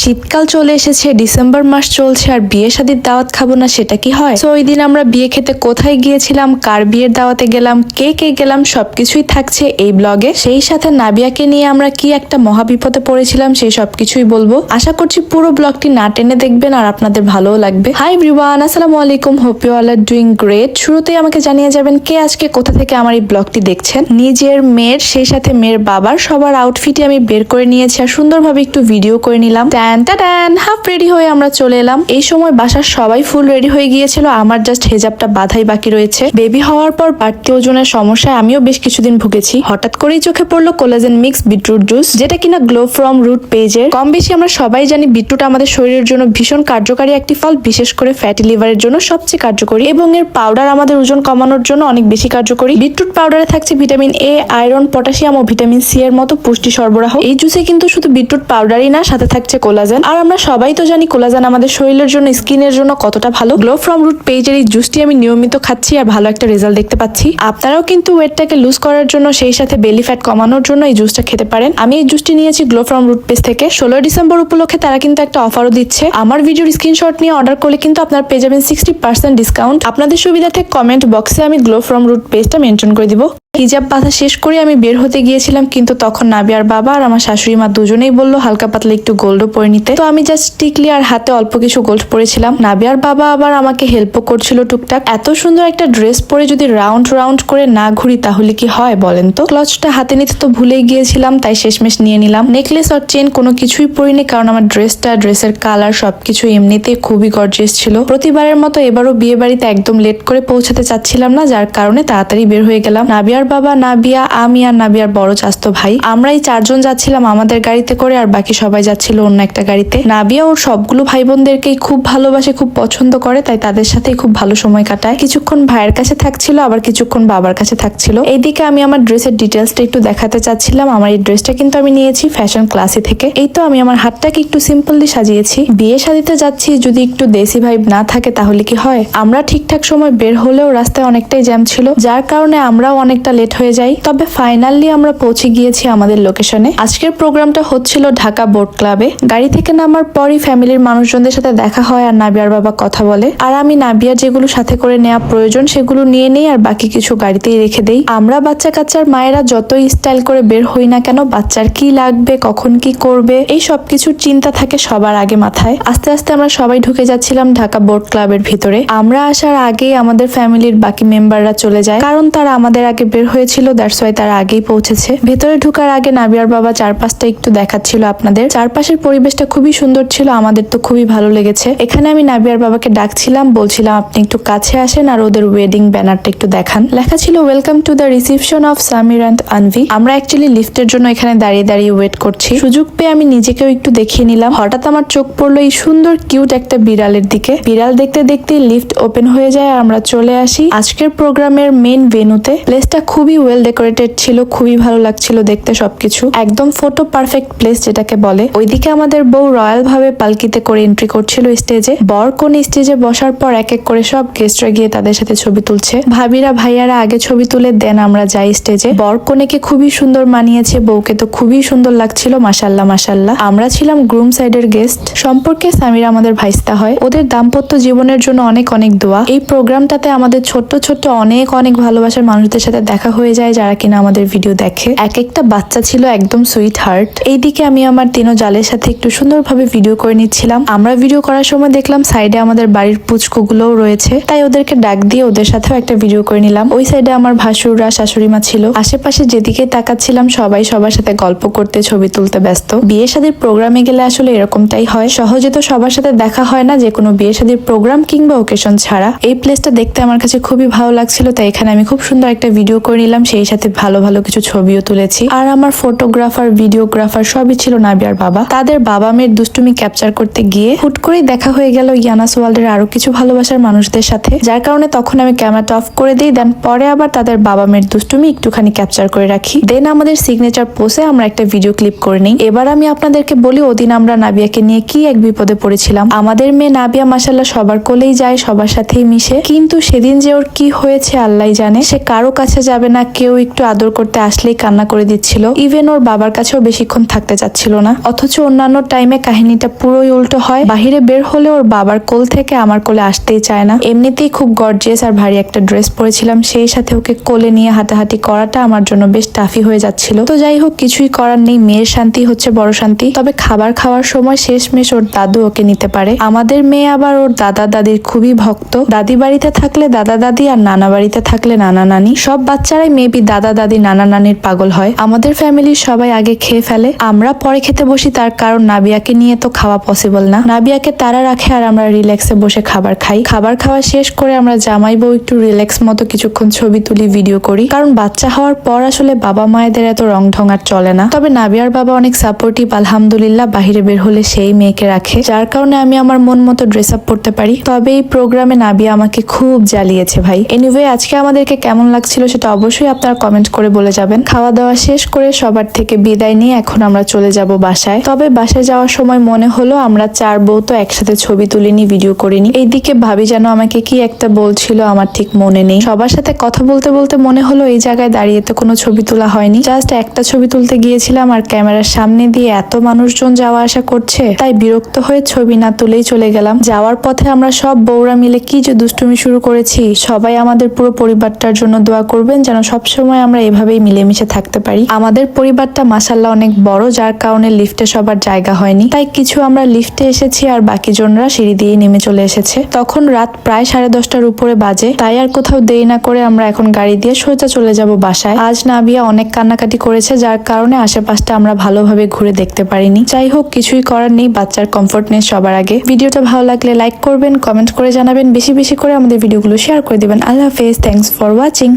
শীতকাল চলে এসেছে, ডিসেম্বর মাস চলছে, আর বিয়ে শাদির দাওয়াত খাব না সেটা কি হয়? তো ওই দিন আমরা বিয়ে খেতে কোথায় গিয়েছিলাম, কার বিয়ের দাওয়াতে গেলাম, কে কে গেলাম, সবকিছুই থাকছে এই ব্লগে সেই সাথে নাবিয়াকে নিয়ে আমরা কি একটা মহাবিপদে পড়েছিলাম, সেই সবকিছুই বলব। আশা করছি পুরো ব্লগটি না টেনে দেখবেন, আর আপনাদের ভালোও লাগবে। হাই ব্রিওয়ান আসসালামু আলাইকুম hope you are doing great শুরুতেই আমাকে জানিয়ে যাবেন কে আজকে কোথা থেকে আমার এই ব্লগটি দেখছেন। নিজের মেয়ের, সেই সাথে মেয়ের বাবার, সবার আউটফিটে আমি বের করে নিয়েছি, আর সুন্দরভাবে একটু ভিডিও করে নিলাম। ট্যান ট্যান হাফ রেডি হয়ে আমরা চলে এলাম। এই সময় বাসার সবাই ফুল রেডি হয়ে গিয়েছিল। আমার জাস্ট হেজাবটা বাধাই বাকি রয়েছে। বেবি হওয়ার পর বাড়তি ওজনের সমস্যায় আমিও বেশ কিছুদিন ভুগেছি। হঠাৎ করেই চোখে পড়ল কোলাজেন মিক্স বিটরুট জুস যেটা কিনা গ্লো ফ্রম রুট পেজের কম বেশি আমরা সবাই জানি বিটরুট আমাদের শরীরের জন্য ভীষণ কার্যকারী একটি ফল, বিশেষ করে ফ্যাটি লিভারের জন্য সবচেয়ে কার্যকরী। এবং এর পাউডার আমাদের ওজন কমানোর জন্য অনেক বেশি কার্যকরী। বিটরুট পাউডারে থাকছে ভিটামিন এ আয়রন পটাশিয়াম ও ভিটামিন সি এর মতো পুষ্টি সরবরাহ। এই জুসে কিন্তু শুধু বিটরুট পাউডারই না, সাথে থাকছে কোলাজেন। আর আমরা সবাই তো জানি কোলাজেন আমাদের শরীরের জন্য, স্কিনের জন্য কতটা ভালো। গ্লো ফ্রম রুট পেজের এই জুসটি আমি নিয়মিত খাচ্ছি আর ভালো একটা রেজাল্ট দেখতে পাচ্ছি। আপনারাও কিন্তু ওয়েটটাকে লুজ করার জন্য, সেই সাথে বেলি ফ্যাট কমানোর জন্য এই জুসটা খেতে পারেন। আমি এই জুসটি নিয়েছি গ্লো ফ্রম রুট পেজ থেকে। ষোলো ডিসেম্বর উপলক্ষে তারা কিন্তু একটা অফারও দিচ্ছে। আমার ভিডিওর স্ক্রিনশট নিয়ে অর্ডার করলে কিন্তু আপনার পেয়ে যাবেন সিক্সটি পার্সেন্ট ডিসকাউন্ট আপনাদের সুবিধার্থে কমেন্ট বক্সে আমি গ্লো ফ্রম রুট পেজটা মেনশন করে দিব। হিজাব বাঁধা শেষ করে আমি বের হতে গিয়েছিলাম, কিন্তু তখন নাবিয়ার বাবা আর আমার শাশুড়ি মা দুজনেই বলল, হালকা পাতলা একটু গোল্ডও পরে নিতে। তো আমি জাস্ট টিকলি আর হাতে অল্প কিছু গোল্ড পরেছিলাম। নাবিয়ার বাবা আবার আমাকে হেল্পও করছিল টুকটাক। এত সুন্দর একটা ড্রেস পরে যদি রাউন্ড রাউন্ড করে না ঘুরি, তাহলে কি হয় বলেন তো? ক্লচটা হাতে নিতে তো ভুলেই গিয়েছিলাম, তাই শেষমেশ নিয়ে নিলাম। নেকলেস আর চেন কোনো কিছুই পরিনি, কারণ আমার ড্রেসটা ড্রেসের কালার সবকিছু এমনিতে খুবই গর্জিয়াস ছিল। প্রতিবারের মতো এবারও বিয়ে বাড়িতে একদম লেট করে পৌঁছাতে চাচ্ছিলাম না, যার কারণে তাড়াতাড়ি বের হয়ে গেলাম। নাবিয়ার বাবা নাবিয়া, আমি আর নাবিয়ার বড় চাস্তো ভাই। আমরাই চারজন যাচ্ছিলাম আমাদের গাড়িতে করে আর বাকি সবাই যাচ্ছিল অন্য একটা গাড়িতে। নাবিয়া ওর সবগুলো ভাই বোনদেরকেই খুব ভালোবাসে, খুব পছন্দ করে, তাই তাদের সাথেই খুব ভালো সময় কাটায়। কিছুক্ষণ ভাইয়ের কাছে থাকছিল, আবার কিছুক্ষণ বাবার কাছে থাকছিল। এইদিকে আমি আমার ড্রেসের ডিটেলসটা একটু দেখাতে চাচ্ছিলাম। আমার এই ড্রেসটা কিন্তু আমি নিয়েছি ফ্যাশন ক্লাসে থেকে। এই তো আমি আমার হাতটাকে একটু সিম্পলি সাজিয়েছি। বিয়ে সাজিতে যাচ্ছি, যদি একটু দেশি ভাইব না থাকে তাহলে কি হয়? আমরা ঠিকঠাক সময় বের হলেও রাস্তায় অনেকটাই জ্যাম ছিল। যার কারণে আমরাও অনেকটা লেট হয়ে যায়। তবে ফাইনালি আমরা পৌঁছে গিয়েছি আমাদের লোকেশনে আজকের প্রোগ্রামটা হচ্ছিল ঢাকা বোট ক্লাবে গাড়ি থেকে নামার পরই ফ্যামিলির মানুষজনদের সাথে দেখা হয় আর নাবিয়ার বাবা কথা বলে। আর আমি নাবিয়ার যেগুলো সাথে করে নেওয়া প্রয়োজন সেগুলো নিয়ে নেই আর বাকি কিছু গাড়িতেই রেখে দেই। আমরা বাচ্চা কাচ্চার মায়েরা যতই স্টাইল করে বের হই না কেন বাচ্চার কি লাগবে, কখন কি করবে, এই সব কিছুর চিন্তা থাকে সবার আগে মাথায়। আস্তে আস্তে আমরা সবাই ঢুকে যাচ্ছিলাম ঢাকা বোট ক্লাবের ভিতরে। আমরা আসার আগেই আমাদের ফ্যামিলির বাকি মেম্বাররা চলে যায়। কারণ তারা আমাদের আগে বের হয়েছিল দ্যাটস ওয়াই তারা আগেই পৌঁছেছে। ভেতরে ঢুকার আগে নাবিয়ার বাবা চারপাশটা একটু দেখাচ্ছিল আপনাদের। চারপাশের পরিবেশটা খুবই সুন্দর ছিল, আমাদের তো খুবই ভালো লেগেছে। এখানে আমি নাবিয়ার বাবাকে ডাকছিলাম, বলছিলাম, আপনি একটু কাছে আসেন আর ওদের ওয়েডিং ব্যানারটা একটু দেখান। লেখা ছিল welcome to the reception of Samir and Anvi আমরা অ্যাকচুয়ালি লিফটের জন্য এখানে দাঁড়িয়ে দাঁড়িয়ে ওয়েট করছি। সুযোগ পেয়ে আমি নিজেকেও একটু দেখিয়ে নিলাম। হঠাৎ আমার চোখ পড়ল এই সুন্দর কিউট একটা বিড়ালের দিকে। বিড়াল দেখতে দেখতে লিফট ওপেন হয়ে যায় আর আমরা চলে আসি আজকের প্রোগ্রামের মেন ভেনুতে প্লেসটা খুবই ওয়েল ডেকোরেটেড ছিল, খুবই ভালো লাগছিল দেখতে সবকিছু। একদম ফটো পারফেক্ট প্লেস যেটাকে বলে। ওইদিকে আমাদের বউ রয়্যাল ভাবে পালকিতে করে এন্ট্রি করছিল স্টেজে বর কোন স্টেজে বসার পর এক এক করে সব গেস্টরা গিয়ে তাদের সাথে ছবি তুলছে। ভাবিরা, ভাইয়ারা আগে ছবি তুলে দেন আমরা যাই স্টেজে বর কনেকে খুবই সুন্দর মানিয়েছে, বউকে তো খুবই সুন্দর লাগছিল মাসাল্লাহ মাসাল্লাহ আমরা ছিলাম গ্রুম সাইডের গেস্ট সম্পর্কে সামিরা আমাদের ভাইস্তা হয়। ওদের দাম্পত্য জীবনের জন্য অনেক অনেক দোয়া। এই প্রোগ্রামটাতে আমাদের ছোট্ট ছোট্ট অনেক অনেক ভালোবাসার মানুষদের সাথে দেখা হয়ে যায় যারা কিনা আমাদের ভিডিও দেখে। এক একটা বাচ্চা ছিল একদম সুইট হার্ট এইদিকে আমি আমার তিনো জালের সাথে একটু সুন্দরভাবে ভিডিও করে নিচ্ছিলাম। আমরা ভিডিও করার সময় দেখলাম সাইডে আমাদের বাড়ির পুচকুগুলোও রয়েছে। তাই ওদেরকে ডাক দিয়ে ওদের সাথেও একটা ভিডিও করে নিলাম। ওই সাইডে আমার ভাসুররা শাশুড়ি মা ছিল। আশেপাশে যেদিকে তাকাচ্ছিলাম, সবাই সবার সাথে গল্প করতে, ছবি তুলতে ব্যস্ত। বিয়ে শাদীর প্রোগ্রামে গেলে আসলে এরকমটাই হয়। সহজে তো সবার সাথে দেখা হয় না যে কোনো বিয়ে শাদীর প্রোগ্রাম কিংবা ওকেশন ছাড়া। এই প্লেসটা দেখতে আমার কাছে খুবই ভালো লাগছিল, তাই এখানে আমি খুব সুন্দর একটা ভিডিও করে নিলাম, সেই সাথে ভালো ভালো কিছু ছবিও তুলেছি। আর আমার ফটোগ্রাফার ভিডিওগ্রাফার সবই ছিল নাবিয়ার বাবা। তাদের বাবা মেয়ের দুষ্টুমি ক্যাপচার করতে গিয়ে হুট করেই দেখা হয়ে গেল ইয়ানাস ওয়ার্ল্ডের আরও কিছু ভালোবাসার মানুষদের সাথে। যার কারণে তখন আমি ক্যামেরাটা অফ করে দিই দেন পরে আবার তাদের বাবা মেয়ের দুষ্টুমি একটুখানি ক্যাপচার করে রাখি। দেন আমাদের সিগনেচার পোসে আমরা একটা ভিডিও ক্লিপ করে নিই। এবার আমি আপনাদেরকে বলি, ওদিন আমরা নাবিয়াকে নিয়ে কি এক বিপদে পড়েছিলাম। আমাদের মেয়ে নাবিয়া মাসাল্লাহ সবার কোলেই যায়, সবার সাথেই মিশে। কিন্তু সেদিন যে ওর কি হয়েছে আল্লাহ জানে। সে কারও কাছে যাবে যাবে না কেউ একটু আদর করতে আসলেই কান্না করে দিচ্ছিল। ইভেন ওর বাবার কাছেও বেশিক্ষণ থাকতে চাচ্ছিল না। অথচ অন্যান্য টাইমে কাহিনীটা পুরোই উল্টো হয়। বাহিরে বের হলে ওর বাবার কোল থেকে আমার কোলে আসতেই চায় না। এমনিতেই খুব গর্জিয়াস আর ভারী একটা ড্রেস পরেছিলাম। সেই সাথে ওকে কোলে নিয়ে হাঁটাহাঁটি করাটা আমার জন্য বেশ টাফি হয়ে যাচ্ছিল। তো যাই হোক, কিছুই করার নেই। মেয়ের শান্তি হচ্ছে বড় শান্তি। তবে খাবার খাওয়ার সময় শেষমেশ ওর দাদু ওকে নিতে পারে। আমাদের মেয়ে আবার ওর দাদা দাদির খুবই ভক্ত। দাদি বাড়িতে থাকলে দাদা দাদি আর নানা বাড়িতে থাকলে নানা নানি। সব বাচ্চারাই মেবি দাদা, দাদি, নানা, নানির পাগল হয়, আমাদের ফ্যামিলির সবাই আগে খেয়ে ফেলে। আমরা পরে খেতে বসি, তার কারণ নাবিয়াকে নিয়ে তো খাওয়া পসিবল না। নাবিয়াকে তারা রাখে আর আমরা রিল্যাক্সে বসে খাবার খাই। খাবার খাওয়া শেষ করে আমরা জামাই বউ একটু রিল্যাক্স মতো কিছুক্ষণ ছবি তুলি ভিডিও করি। কারণ বাচ্চা হওয়ার পর আসলে বাবা মায়েদের এত রং ঢং আর চলে না। তবে নাবিয়ার বাবা অনেক সাপোর্টিভ আলহামদুলিল্লাহ, বাহিরে বের হলে সেই মেয়েকে রাখে, যার কারণে আমি আমার মন মতো ড্রেস আপ করতে পারি। তবে এই প্রোগ্রামে নাবিয়া আমাকে খুব জ্বালিয়েছে ভাই। এনিওয়ে আজকে আমাদেরকে কেমন লাগছিল সেটা অবশ্যই আপনারা কমেন্ট করে বলে যাবেন। খাওয়া দাওয়া শেষ করে সবার থেকে বিদায় নিয়ে এখন আমরা চলে যাব বাসায়। তবে বাসায় যাওয়ার সময় মনে হলো আমরা চার বউ তো একসাথে ছবি তুলিনি ভিডিও করিনি এইদিকে ভাবি যেন আমাকে কি একটা বলছিল, আমার ঠিক মনে নেই। সবার সাথে কথা বলতে বলতে মনে হলো এই জায়গায় দাঁড়িয়ে তো কোনো ছবি তোলা হয়নি। জাস্ট একটা ছবি তুলতে গিয়েছিলাম আর ক্যামেরার সামনে দিয়ে এত মানুষজন যাওয়া আসা করছে, তাই বিরক্ত হয়ে ছবি না তুলেই চলে গেলাম। যাওয়ার পথে আমরা সব বউরা মিলে কি যে দুষ্টুমি শুরু করেছি, সবাই আমাদের পুরো পরিবারটার জন্য দোয়া করবেন যেন সব সময় আমরা এভাবেই মিলেমিশে থাকতে পারি। আমাদের পরিবারটা মাসাল্লাহ অনেক বড়, যার কারণে লিফটে সবার জায়গা হয়নি। তাই কিছু আমরা লিফটে এসেছি আর বাকি জনরা সিঁড়ি দিয়ে নেমে চলে এসেছে। তখন রাত প্রায় সাড়ে দশটার উপরে বাজে। তাই আর কোথাও দেরি না করে আমরা এখন গাড়ি দিয়ে সোজা চলে যাব বাসায়। আজ নাবিয়া অনেক কান্নাকাটি করেছে, যার কারণে আশেপাশটা আমরা ভালোভাবে ঘুরে দেখতে পারিনি। যাই হোক, কিছুই করার নেই, বাচ্চার কমফোর্টনেস সবার আগে। ভিডিওটা ভালো লাগলে লাইক করবেন কমেন্ট করে জানাবেন। বেশি বেশি করে আমাদের ভিডিওগুলো শেয়ার করে দিবেন। আল্লাহ হাফেজ থ্যাংকস ফর ওয়াচিং